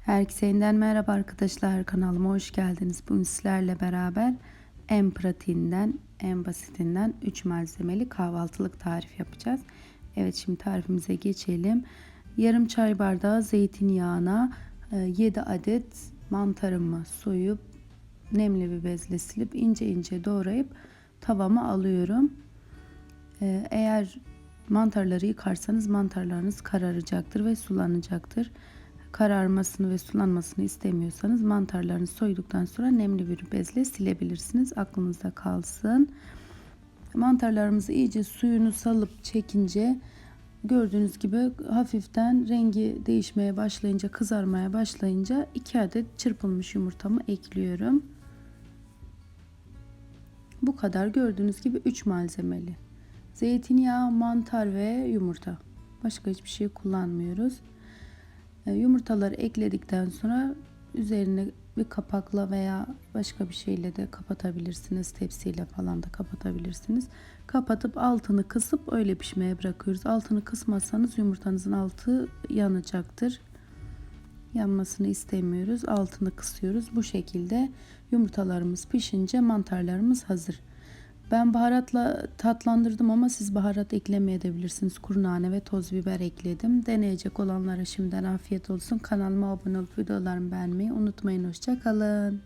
Herkese yeniden merhaba arkadaşlar kanalıma hoş geldiniz. Bugün sizlerle beraber en pratiğinden en basitinden 3 malzemeli kahvaltılık tarif yapacağız. Evet şimdi tarifimize geçelim. Yarım çay bardağı zeytinyağına 7 adet mantarımı soyup nemli bir bezle silip ince ince doğrayıp tavama alıyorum. Ee, Eğer mantarları yıkarsanız mantarlarınız kararacaktır ve sulanacaktır kararmasını ve sulanmasını istemiyorsanız mantarlarını soyduktan sonra nemli bir bezle silebilirsiniz. Aklınızda kalsın. Mantarlarımızı iyice suyunu salıp çekince gördüğünüz gibi hafiften rengi değişmeye başlayınca kızarmaya başlayınca 2 adet çırpılmış yumurtamı ekliyorum. Bu kadar gördüğünüz gibi 3 malzemeli. Zeytinyağı, mantar ve yumurta. Başka hiçbir şey kullanmıyoruz. E, Yumurtaları ekledikten sonra üzerine bir kapakla veya başka bir şeyle de kapatabilirsiniz. Tepsiyle falan da kapatabilirsiniz. Kapatıp altını kısıp öyle pişmeye bırakıyoruz. Altını kısmazsanız yumurtanızın altı yanacaktır. Yanmasını istemiyoruz. Altını kısıyoruz. Bu şekilde yumurtalarımız pişince mantarlarımız hazır. Ben baharatla tatlandırdım ama siz baharat eklemeyebilirsiniz. Kuru nane ve toz biber ekledim. Deneyecek olanlara şimdiden afiyet olsun. Kanalıma abone olup videolarımı beğenmeyi unutmayın. Hoşçakalın.